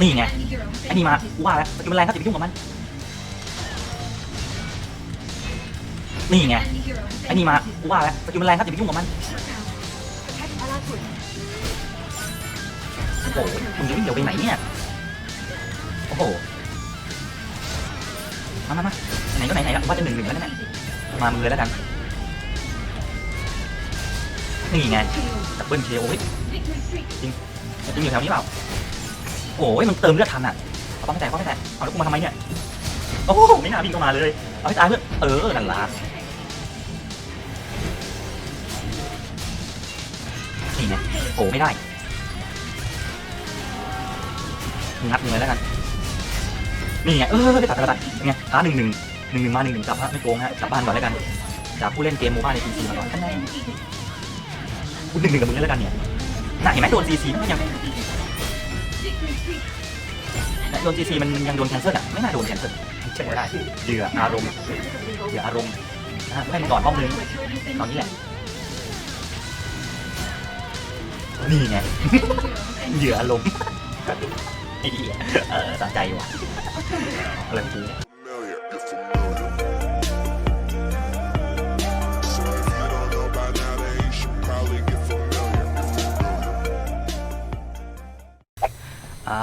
นี่ไงไอ้นี่มากูว่าแล้วสกิลมันแรงครับอย่าไปยุ่งกับมัน นี่ไงไอ้นี่มากูว่าแล้วสกิลมันแรงครับอย่าไปยุ่งกับมันโอ้โหมึงจะวิ่งเดี๋ยวไปไหนเนี่ยโอ้โหมามามาไหนก็ไหนไหนละว่าจะหนึ่งหนึ่งแล้วเนี่ยมามึงเลยแล้วกันนี่ไงดับเบิลเคโอ้ยจริงจริงอยู่แถวนี้เปล่า โอ้ยมันเติมเลือดทันอะเอาป้องไม่แตกป้องไม่แตกเอาแล้วกูมาทำไมเนี่ย โอ้โหไม่น่าวิ่งเข้ามาเลย เอาให้ตายเพื่อน เออนั่นละนี่ไงโอ้ไม่ได้ งัดมึงเลยแล้วกัน นี่ไง เออได้ตัดตัดตัดไงท้าหนึ่งหนึ่งหนึ่งหนึ่งมาหนึ่งหนึ่งกลับฮะไม่โกงฮะกลับบ้านก่อนแล้วกันจากผู้เล่นเกมโมบ้าในพีซีมาก่อนท่านแน่กูหนึ่งหนึ่งกับมึงเลยแล้วกันเนี่ยน่าเห็นไหมโดนซีซีมันยัง โดนซีซีมันยังโดนแคนเซิลอะไม่น่าโดนแคนเซิลใช่ไหมได้เหยื่ออารมณ์เหยื่ออารมณ์นะฮะให้มันก่อนป้อมนึงตอนนี้แหละนี่ไง เหยื่ออารมณ์ไอ้เหี้ยเออสะใจว่ะอะไรของกูเนี่ย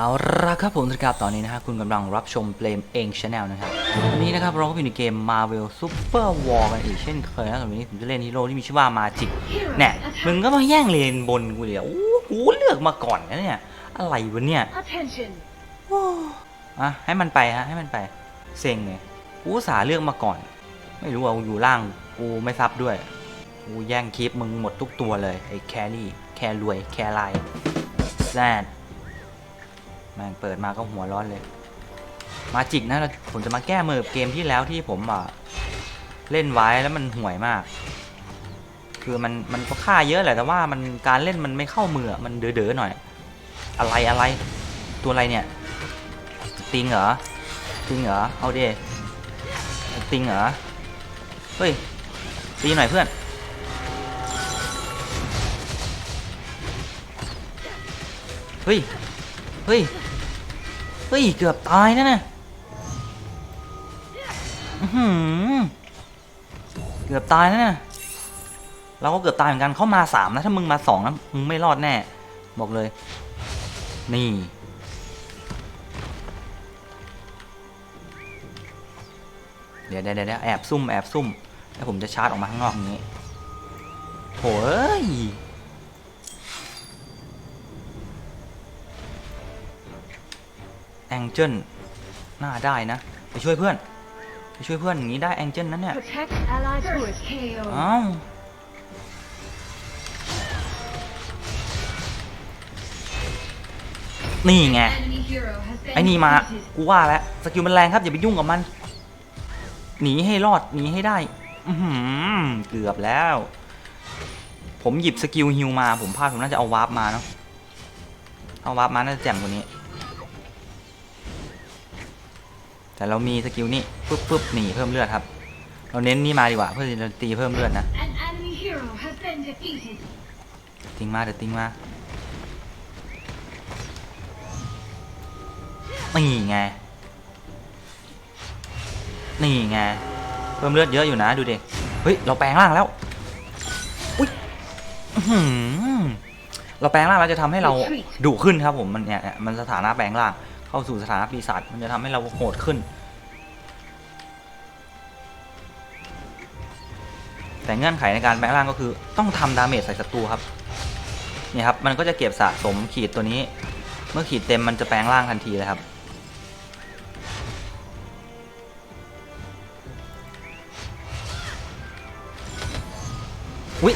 เอาละครับผมครับตอนนี้นะฮะคุณกำลังรับชมเปลมเองชาแนลนะครับวันนี้นะครับเราก็อยู่ในเกม Marvel Super War กันอีกเช่นเคยนะสำหรับวันนี้ผมจะเล่นฮีโร่ที่มีชื่อว่ามาจิกเนี่ยมึงก็มาแย่งเลนบนกูเดี๋ยวอู้หูเลือกมาก่อนนะเนี่ยอะไรวะเนี่ย Attention! อะให้มันไปฮะให้มันไปเซ็งเลยกูอุตสาห์เลือกมาก่อน ไม่รู้ว่าอยู่ล่างกูไม่ซับด้วยกูแย่งคลิปมึงหมดทุกตัวเลยไอ้แครี่แครวยแคไลแซดแม่งเปิดมาก็หัวร้อนเลย มาจิกนะเราผมจะมาแก้มือเกมที่แล้วที่ผมอะเล่นไว้แล้วมันห่วยมาก คือมันมันก็ค่าเยอะแหละแต่ว่ามันการเล่นมันไม่เข้ามือมันเด๋อๆหน่อย อะไรอะไร ตัวอะไรเนี่ยติงเหรอติงเหรอเอาเดติงเหรอเฮ้ยตีหน่อยเพื่อนเฮ้ย เฮ้ย เฮ้ย เกือบตายนะน่ะเกือบตายนะน่ะเราก็เกือบตายเหมือนกันเขามาสามนะ ถ้ามึงมาสองนะมึงไม่รอดแน่ บอกเลย นี่ เดี๋ยวเดี๋ยวเดี๋ยวแอบซุ่มแอบซุ่มแล้วผมจะชาร์จออกมาข้างนอกอย่างนี้โถ่เอ้ย แองเจิลน่าได้นะ ไปช่วยเพื่อน ไปช่วยเพื่อนอย่างนี้ได้แองเจิลนั้นเนี่ย Protect allied force. KO. อ้าวนี่ไง Enemy hero has been ไอ้นี่มา defeated. กูว่าแล้วสกิลมันแรงครับ อย่าไปยุ่งกับมัน หนีให้รอด หนีให้ได้ อือหือเกือบแล้ว ผมหยิบสกิลฮิวมา ผมพลาดผมน่าจะเอาวาร์ปมาเนาะ เอาวาร์ปมาน่าจะแจ่มกว่านี้ แต่เรามีสกิลนี่ปึ๊บปึ๊บหนีเพิ่มเลือดครับ เราเน้นนี่มาดีกว่าเพื่อที่จะตีเพิ่มเลือดนะ An enemy hero has been defeated. ติงมาเดี๋ยวติงมานี่ไงนี่ไงเพิ่มเลือดเยอะอยู่นะดูดิเฮ้ยเราแปลงร่างแล้วอุ้ยอื้อหือเราแปลงร่างแล้วจะทำให้เราดุขึ้นครับผมมันเนี่ยเนี่ยมันสถานะแปลงร่าง เข้าสู่สถานะปีศาจมันจะทำให้เราโหดขึ้น แต่เงื่อนไขในการแปลงร่างก็คือ ต้องทำดาเมจใส่ศัตรูครับเนี่ยครับมันก็จะเก็บสะสมขีดตัวนี้ เมื่อขีดเต็มมันจะแปลงร่างทันทีเลยครับอุ้ย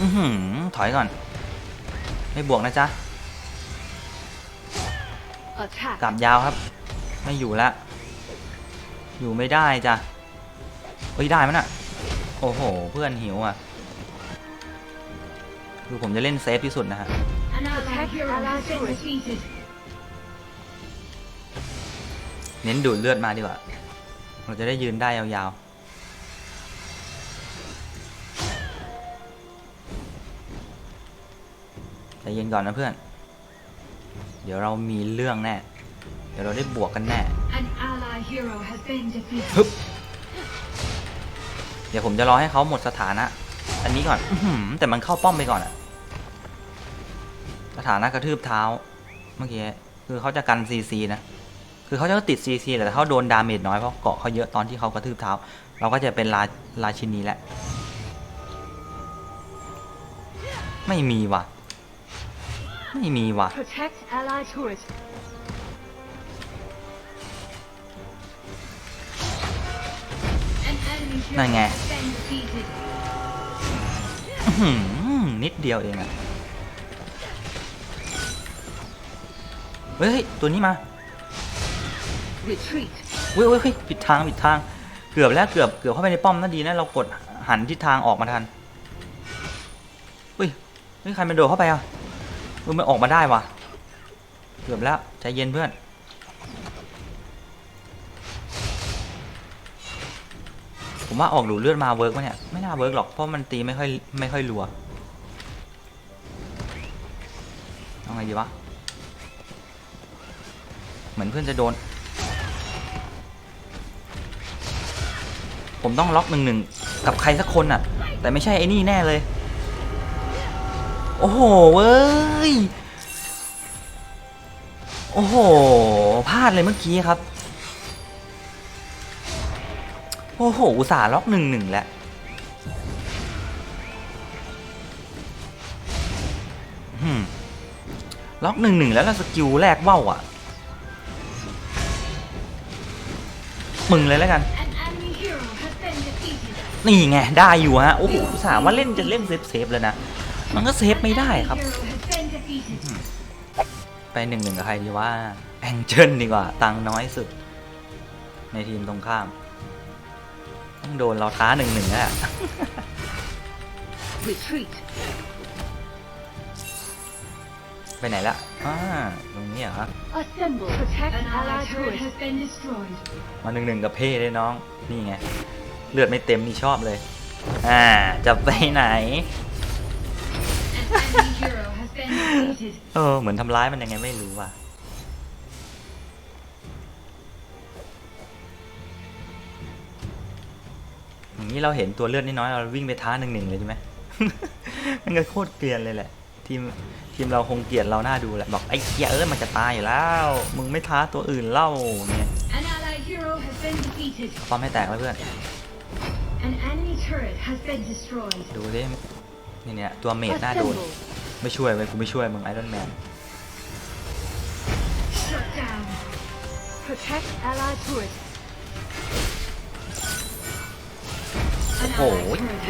อือหือถอยก่อน ไม่บวกนะจ๊ะ กลับยาวครับ ไม่อยู่แล้วอยู่ไม่ได้จ้ะเฮ้ยได้มั้ยน่ะ โอ้โห เพื่อนหิวอะ คือผมจะเล่นเซฟที่สุดนะฮะ เน้นดูดเลือดมาดีกว่า เราจะได้ยืนได้ยาวๆใจเย็นก่อนนะเพื่อน เดี๋ยวดี๋ยวเรามีเรื่องแน่ เดี๋ยวเราได้บวกกันแน่ An ally hero has been defeated. ฮึบเดี๋ยวผมจะรอให้เขาหมดสถานะ อันนี้ก่อนอื้อหือแต่มันเข้าป้อมไปก่อนอะสถานะกระทืบเท้า เมื่อกี้คือเขาจะกันซีซีนะ คือเขาจะติดซีซีแต่เขาโดนดาเมจน้อยเพราะเกาะเขาเยอะตอนที่เขากระทืบเท้า เราก็จะเป็นราราชินีแหละไม่มีว่ะ ไม่มีว่ะ Protect ally turret. An enemy hero นั่นไง has been defeated. อื้อหือนิดเดียวเองอะเฮ้ยเฮ้ยตัวนี้มา Retreat. เว้ยเว้ยเฮ้ยผิดทางผิดทาง เกือบแล้วเกือบเกือบเข้าไปในป้อมนั่นดีนะเรากดหันทิศทางออกมาทันเฮ้ยเฮ้ยใครมันโดดเข้าไปอะเออมันออกมาได้ว่ะเกือบแล้วใจเย็นเพื่อนผมว่าออกดูเลือดมาเวิร์กปะเนี่ยไม่น่าเวิร์กหรอกเพราะมันตีไม่ค่อยไม่ค่อยรัวเอาไงดีวะเหมือนเพื่อนจะโดน ผมต้องล็อกหนึ่งหนึ่งกับใครสักคนน่ะ แต่ไม่ใช่ไอ้นี่แน่เลย โอ้โหเว้ย โอ้โหพลาดเลยเมื่อกี้ครับ โอ้โห อุตส่าห์ล็อกหนึ่งหนึ่งแล้วอืมล็อกหนึ่งหนึ่งแล้วแล้วสกิลแรกว่าวอะ มึงเลยแล้วกัน นี่ไง ได้อยู่ฮะ โอ้โหสาห์ว่าเล่นจะเล่นเซฟเซฟเลยนะ มันก็เซฟไม่ได้ครับ An enemy hero has been defeated. ไปหนึ่งหนึ่งกับใครดีว่าแองเจิลดีกว่า ตังค์น้อยสุด ในทีมตรงข้ามต้องโดนเราท้าหนึ่งหนึ่งแล้ว Retreat. ไปไหนละอ่าตรงนี้เหรอ Assemble. Protect An ally turret has been destroyed. มาหนึ่งหนึ่งกับเพ่เลยน้อง นี่ไง เลือดไม่เต็มนี่ชอบเลย อ่า จะไปไหน เออเหมือนทำร้ายมันยังไงไม่รู้ว่ะอย่างนี้เราเห็นตัวเลือดน้อยๆเราวิ่งไปท้าหนึ่งหนึ่งเลยใช่ไหม มันก็โคตรเกลียนเลยแหละ ทีมทีมเราคงเกลียดเราหน้าดูแหละบอกไอ้เกียเอ้ยมันจะตายอยู่แล้ว มึงไม่ท้าตัวอื่นเล่าเนี่ย An ally hero has been defeated. ความให้แตกแล้วเพื่อน An enemy turret has been destroyed. ดูดิ นี่เนี่ยตัวเมดหน้าโดน Assemble. ไม่ช่วยเว้ยกูไม่ช่วยมึงไอรอนแมน Shut down. Protect ally turret. โอ้โห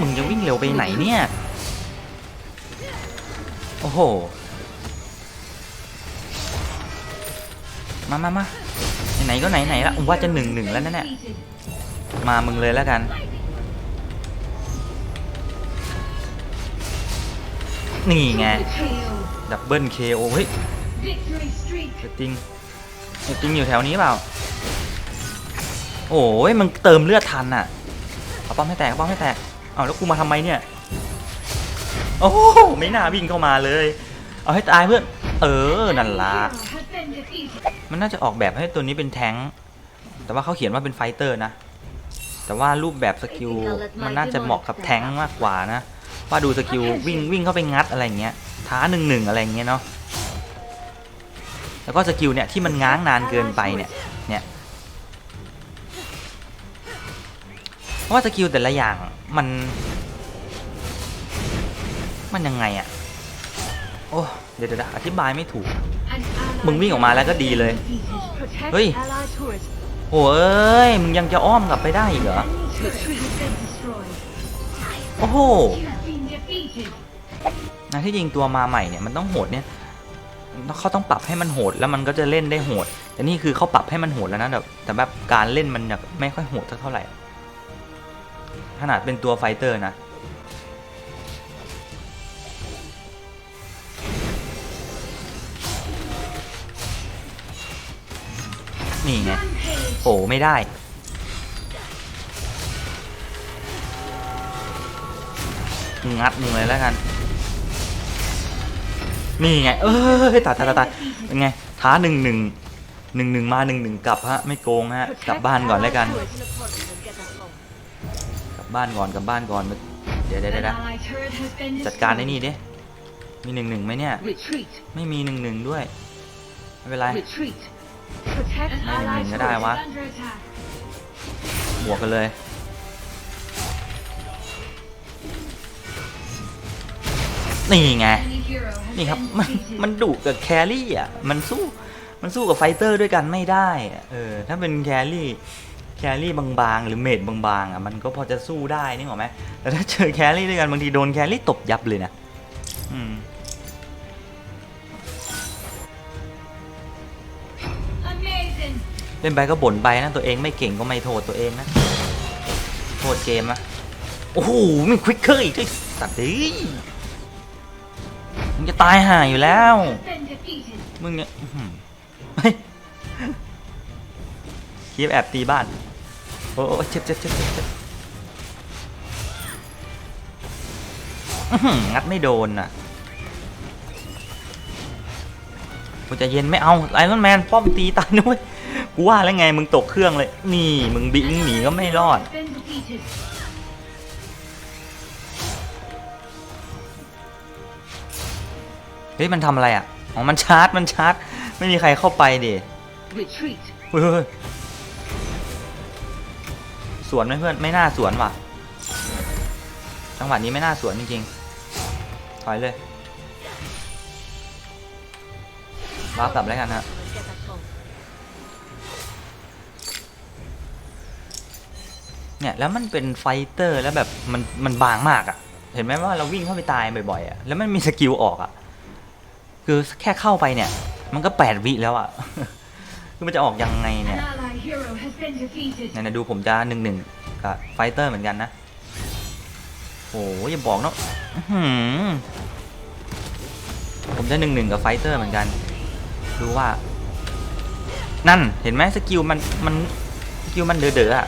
มึงจะวิ่งเร็วไปไหนเนี่ย โอ้โห มามามาไหนๆก็ไหนๆละผมว่าจะหนึ่งหนึ่งแล้วนั่นแหละมามึงเลยแล้วกัน นี่ไง ดับเบิลเคโอเฮ้ยเดติงเดติงอยู่แถวนี้เปล่า โอ้ยมันเติมเลือดทันอะ เอาป้อมให้แตกเอาป้อมให้แตก เอาแล้วกูมาทำไมเนี่ย โอ้โหไม่น่าวิ่งเข้ามาเลย เอาให้ตายเพื่อน เออ นั่นละมันน่าจะออกแบบให้ตัวนี้เป็นแท้ง แต่ว่าเขาเขียนว่าเป็นไฟเตอร์นะ แต่ว่ารูปแบบสกิลมันน่าจะเหมาะกับแท้งมากกว่านะ ว่าดูสกิลวิ่งวิ่งเข้าไปงัดอะไรเงี้ยท้าหนึ่งหนึ่งอะไรเงี้ยเนาะแล้วก็สกิลเนี่ยที่มันง้างนานเกินไปเนี่ยเนี่ยเพราะว่าสกิลแต่ละอย่างมัน มันยังไงอะโอ้เดี๋ยวเดี๋ยวอธิบายไม่ถูก An ally มึงวิ่งออกมาแล้วก็ดีเลย defeated. Protect Ơi. ally turret. โอ้เอ้ยมึงยังจะอ้อมกลับไปได้อีกเหรอ โอ้โหนะที่จริงตัวมาใหม่เนี่ยมันต้องโหดเนี่ยเขาต้องปรับให้มันโหดแล้วมันก็จะเล่นได้โหด แต่นี่คือเขาปรับให้มันโหดแล้วนะแบบแต่แบบการเล่นมันแบบไม่ค่อยโหดเท่าไหร่ ขนาดเป็นตัวไฟเตอร์นะนี่ไงโอ้ไม่ได้ งัดมึงเลยแล้วกัน นี่ไง เอ้ยตายตายตายตายเป็นไง ท้าหนึ่งหนึ่งหนึ่งหนึ่งมาหนึ่งหนึ่งกลับฮะ ไม่โกงฮะ กลับบ้านก่อนแล้วกัน กลับบ้านก่อนกลับบ้านก่อน เดี๋ยวเดี๋ยวเดี๋ยวจัดการไอ้นี่ดิมีหนึ่งหนึ่งไหมเนี่ย ไม่มีหนึ่งหนึ่งด้วย ไม่เป็นไร Retreat. Protect An ally ally turret đã is quá. under attack. บวกกันเลย นี่ไง Enemy hero has นี่ครับ been มัน defeated. มันดุกับแครี่อะ มันสู้มันสู้กับไฟเตอร์ด้วยกันไม่ได้อะเออ ถ้าเป็นแครี่แครี่บางๆ หรือเมดบางๆอะมันก็พอจะสู้ได้นึกออกไหมแต่ถ้าเจอแครี่ด้วยกันบางทีโดนแครี่ตบยับเลยนะอืม Amazing. เล่นไปก็บ่นไปนะตัวเองไม่เก่งก็ไม่โทษตัวเองนะ โทษเกมนะโอ้โหมันควิกเกอร์อีกไอ้สัตว์เอ้ย มึงจะตายห่าอยู่แล้ว มึงเนี่ยอื้อหือเฮ้ยคีบแอบตีบ้าน โอ้เจ็บเจ็บเจ็บเจ็บงัดไม่โดนอะกูจะเย็นไม่เอาไอรอนแมนป้อมตีตายนุ้ยกูว่าแล้วไงมึงตกเครื่องเลย นี่มึงบิงหนีก็ไม่รอด ฮ้ยมันทำอะไรอะอ๋อมันชาร์จมันชาร์จไม่มีใครเข้าไปดิ Retreat. เฮ้ยเฮ้ยเฮ้ยสวนไหมเพื่อนไม่น่าสวนว่ะจังหวะนี้ไม่น่าสวนจริงๆถอยเลยวาร์ปกลับแล้วกันฮะเนี่ยแล้วมันเป็นไฟเตอร์แล้วแบบมันมันบางมากอะ่ะ เห็นไหมว่าเราวิ่งเข้าไปตายบ่อยๆอะ่ะแล้วมันมีสกิลออกอะ่ะ คือแค่เข้าไปเนี่ย มันก็แปดวิแล้วอะ่ะ คือมันจะออกยังไง An เนี่ย ally hero has been defeated. เนี่ยนะดูผมจะหนึ่งหนึ่งกับไฟเตอร์เหมือนกันนะโอ้ยอย่าบอกนะอื้อหือผมจะหนึ่งหนึ่งกับไฟเตอร์เหมือนกัน ดูว่า นั่นเห็นไหมสกิลมันมันสกิลมันเด๋อๆอะ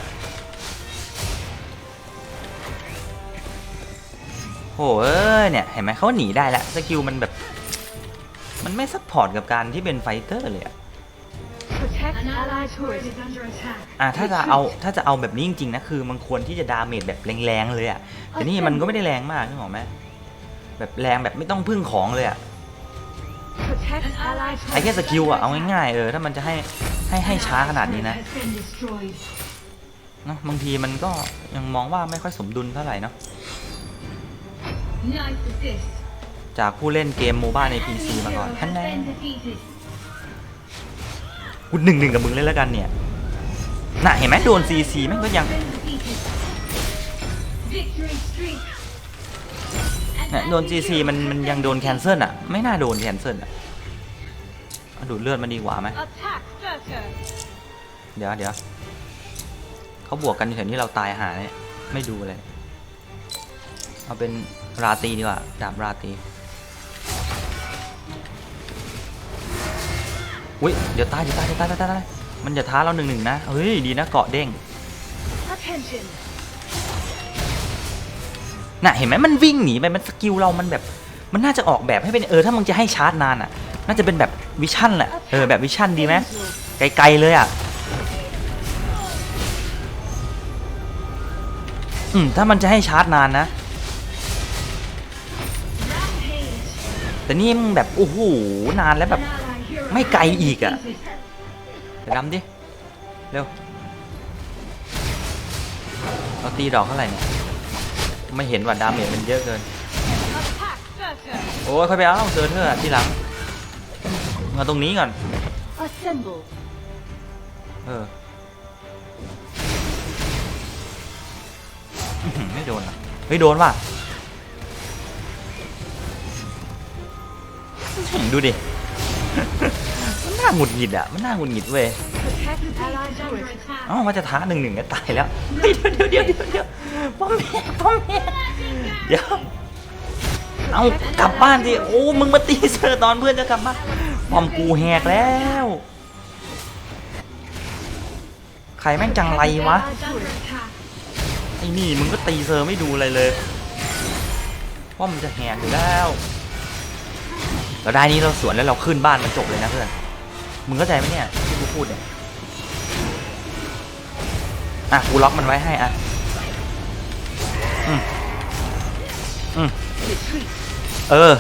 โหเอ้ยเนี่ย เห็นไหมเขาหนีได้แล้วสกิลมันแบบ มันไม่ซัพพอร์ตกับการที่เป็นไฟเตอร์เลยอะ Protect ally turret is under attack. อะถ้าจะเอาถ้าจะเอาแบบนี้จริงๆนะคือมันควรที่จะดาเมจแบบแรงๆเลยอะแต่นี่มันก็ไม่ได้แรงมากนึกออกไหมแบบแรงแบบไม่ต้องพึ่งของเลยอะ Protect ally turret ไอ้แค่สกิลอะเอา is under ง่ายๆเออถ้ามันจะให้ให้ให้ attack. ช้าขนาดนี้นะ An ally turret has been destroyed. เนอะบางทีมันก็ยังมองว่าไม่ค่อยสมดุลเท่าไหร่เนาะ Nice assist. จากผู้เล่นเกมโมบ้าใน An PC enemy มาก่อน hero ท่าน has แน่ been defeated. กูหนึ่งหนึ่งกับมึงเล่นแล้วกันเนี่ยน่ะเห็นไหมโดนซีซีแม่งก็ยัง Been defeated. Victory streak. An เนี่ยโดน enemy GC hero มัน has มัน been ยังโดนแคน defeated. เซิลอะ ไม่น่าโดนแคนเซิลอะเอาดูดเลือดมันดีกว่าไหม Attack Berserker. เดี๋ยวเดี๋ยวเขาบวกกันอยู่แถวนี้เราตายหาเนี่ยไม่ดูเลย เอาเป็นราตรีดีกว่าดาบราต อุ้ยเดี๋ยวตายเดี๋ยวตายเดี๋ยวตายเดี๋ยวตายเดี๋ยวตายมันจะท้าเราหนึ่งหนึ่งนะเฮ้ยดีนะเกาะเด้ง Attention. น่ะเห็นไหมมันวิ่งหนีไปมันสกิลเรามันแบบมันน่าจะออกแบบให้เป็นเออถ้ามึงจะให้ชาร์จนานอะ น่าจะเป็นแบบวิชั่นแหละเออแบบวิชั่นดีไหม Angel. ไกลๆเลยอะอืมถ้ามันจะให้ชาร์จนานนะ Rampage. แต่นี่มึงแบบโอ้โหนานแล้วแบบ An ally hero ไม่ไกล has been อีกอะ defeated. เดี๋ยวดำดิ เร็ว เราตีดอกเท่าไหร่เนี่ย ไม่เห็นว่าดาเมจมันเยอะเกิน Attack Berserker. โอ้ยค่อยไปเอาเซอร์เทอร์อะที่หลัง มาตรงนี้ก่อน Assemble. เอออื้อหือไม่โดนอะเฮ้ยโดนว่ะอื้อหือดูดิ มันน่าหงุดหงิดอะ มันน่าหงุดหงิดเว้ย Protect ally turret. อ๋อว่าจะท้าหนึ่งหนึ่งก็ตายแล้ว เดี๋ยวเดี๋ยวเดี๋ยวเดี๋ยวป้อมแม่ป้อมแม่เดี๋ยว เอากลับบ้านสิ โอ้ มึงมาตีเซอร์ตอนเพื่อนจะกลับบ้านป้อมกูแหกแล้ว ใครแม่งจังไรวะ ไอ้นี่มึงก็ตีเซอร์ไม่ดูอะไรเลย ป้อมจะแหกอยู่แล้ว เราได้นี้เราสวนแล้วเราขึ้นบ้านมันจบเลยนะเพื่อน มึงเข้าใจไหมเนี่ยที่กูพูดเนี่ย อะกูล็อกมันไว้ให้อะ อืมอืมเออ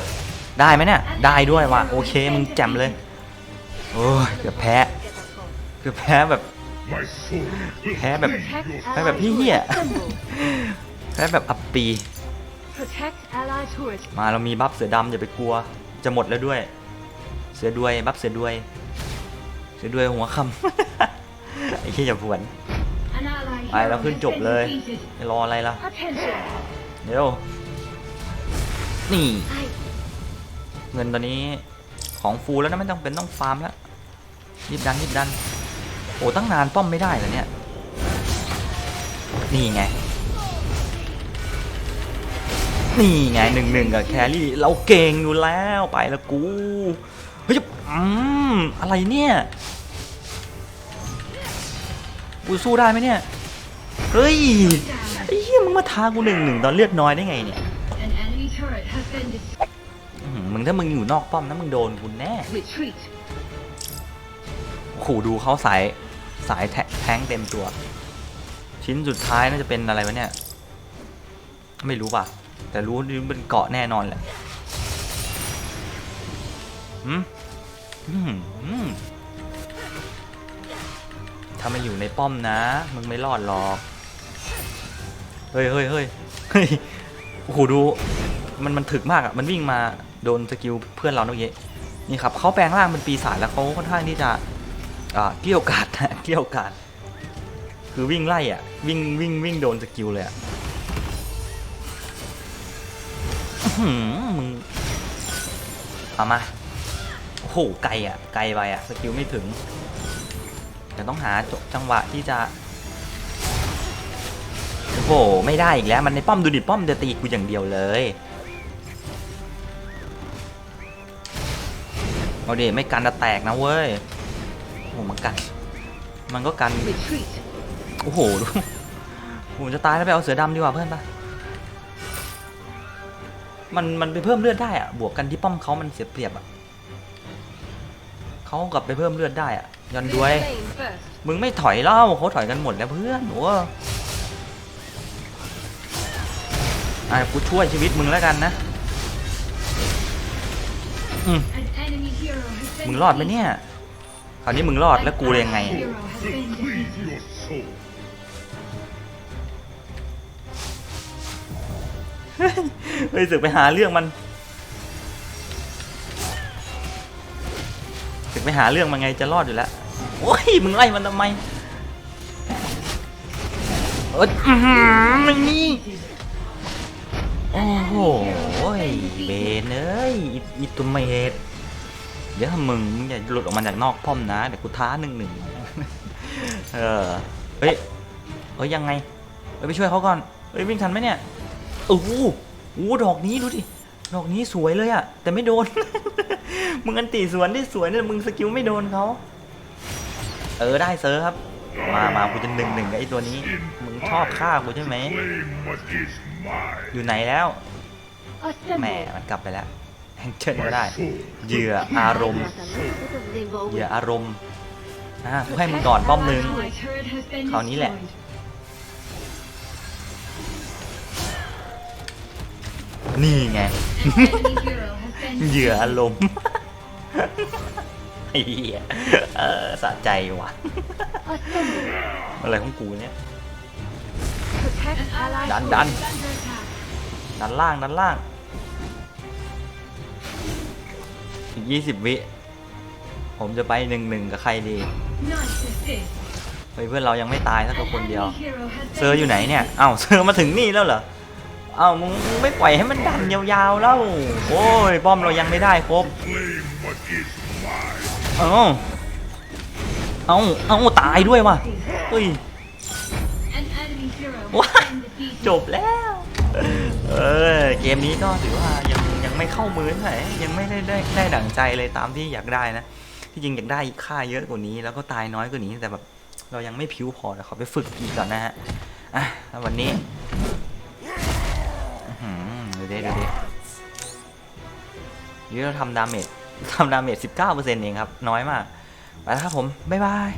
ได้ไหมเนี่ย ได้ด้วยว่ะโอเค มึงแจ่มเลย โอ้ยเกือบแพ้ เกือบแพ้แบบ แพ้แบบ แพ้แบบพี่เหี้ยแพ้แบบอับปี มาเรามีบัฟเสือดำอย่าไปกลัว จะหมดแล้วด้วย เสือด้วยบัฟเสือด้วย เสือด้วยหัวคำไอ้เหี้ยอย่าผวนไปแล้วขึ้นจบเลยรออะไรล่ะเดี๋ยวนี่ เงินตอนนี้ของฟูลแล้วนะไม่ต้องเป็นต้องฟาร์มแล้วรีบดันรีบดัน โอ้ตั้งนานป้อมไม่ได้เหรอเนี่ย นี่ไง นี่ไงหนึ่งหนึ่งกับแครี่เราเก่งอยู่แล้วไปล้วกูเฮ้ยอืมอะไรเนี่ยกูสู้ได้ไหมเนี่ยเฮ้ยไอ้เหี้ยมึงมาท้ากูหนึ่งหนึ่งตอนเลือดน้อยได้ไงเนี่ยมึงถ้ามึงอยู่นอกป้อมนะมึงโดนกูแน่ขู่ดูเขาสายสายแทแท้งเต็มตัว ชิ้นสุดท้ายน่าจะเป็นอะไรวะเนี่ย ไม่รู้ป่ะ แต่รู้ว่าเป็นเกาะแน่นอนแหละอืมอืมถ้ามาอยู่ในป้อมนะ มึงไม่รอดหรอก เฮ้ยเฮ้ยเฮ้ยเฮ้ยโอ้โหดู มันมันถึกมากอะ มันวิ่งมาโดนสกิลเพื่อนเราเมื่อกี้นี่ครับเขาแปลงร่างเป็นปีศาจแล้วเขาค่อนข้างที่จะอ่าเกี่ยวกาดนะเกี่ยวกาดคือวิ่งไล่อะ วิ่งวิ่งวิ่งโดนสกิลเลยอะ มึงเอามาโอ้โหไกลอะ ไกลไปอะ สกิลไม่ถึงแต่ต้องหาจังหวะที่จะโอ้โหไม่ได้อีกแล้ว มันในป้อมดูดิป้อมจะตีกูอย่างเดียวเลยเอาดิไม่กันจะแตกนะเว้ยโอ้หมันกัน มันก็กัน โอ้โหดูผมจะตายแล้วไปเอาเสือดำดีกว่าเพื่อนปะ มันมันไปเพิ่มเลือดได้อะบวกกันที่ป้อมเขามันเสียเปรียบอะเขากลับไปเพิ่มเลือดได้อะยันด้วย มึงไม่ถอยเล่าเขาถอยกันหมดแล้วเพื่อนโอ้อะกูช่วยชีวิตมึงแล้วกันนะอืมมึงรอดไหมเนี่ย คราวนี้มึงรอดแล้วกูยังไง เฮ้ยสึกไปหาเรื่องมันสึกไปหาเรื่องมันไงจะรอดอยู่แล้วโอ้ยมึงไล่มันทำไมเออม่นี่โอ้โหเบนเอ้ยอิอิตุเมตเดี๋ยวมึงอย่าหลุดออกมาจากนอกป้อมนะเดี๋ยวกูท้าหนึ่งหนึ่งเออเฮ้ยเฮ้ยยังไงเฮ้ยไปช่วยเขาก่อนเฮ้ยวิ่งทันไหมเนี่ย โอ้โหโอ้ดอกนี้ดูดิ ดอกนี้สวยเลยอะแต่ไม่โดน มึงอันตีสวนได้สวยเนี่ยมึงสกิลไม่โดนเขา เออได้เซอร์ครับ มามากูจะหนึ่งหนึ่งกับไอ้ตัวนี้ มึงชอบฆ่ากูใช่ไหม อยู่ไหนแล้ว แหมมันกลับไปแล้วแฮงเชิญก็ได้ เหยื่ออารมณ์ เหยื่ออารมณ์อะกูให้มึงก่อนป้อมหนึ่งคราวนี้แหละ นี่ไง An enemy hero has been เหยื่อ defeated. อารมณ์ไอ้เหี้ยเออสะใจว่ะ Assemble. อะไรของกูเนี่ย Protect ally Done, turret done. is under attack. ด้านล่างด้านล่างอีกยี่สิบวิ ผมจะไปหนึ่งหนึ่งกับใครดี Nice assist. เฮ้ยเพื่อนเรายังไม่ตายสัก An คนเดียว enemy hero has been เซอร์อยู่ไหนเนี่ย เอ้าเซอร์มาถึงนี่แล้วเหรอ เอ้ามึงมึงไม่ปล่อยให้มันดันยาวๆแล้ว โอ้ยป้อมเรายังไม่ได้ครบ เอ้าเอ้าเอ้าตายด้วยว่ะเฮ้ย An enemy hero What? has been defeated. จบแล้ว เออเกมนี้ก็ถือว่ายังยังไม่เข้ามือเท่าไหร่ยังไม่ได้ได้ได้ดั่งใจเลยตามที่อยากได้นะ ที่จริงอยากได้ค่าเยอะกว่านี้ แล้วก็ตายน้อยกว่านี้แต่แบบเรายังไม่พิ้วพอเดี๋ยวขอไปฝึกอีกก่อนนะฮะอะวันนี้ ดิดูดินี่เราทำดาเมจทำดาเมจ19%เองครับ น้อยมาก ไปแล้วครับผม บ๊ายบาย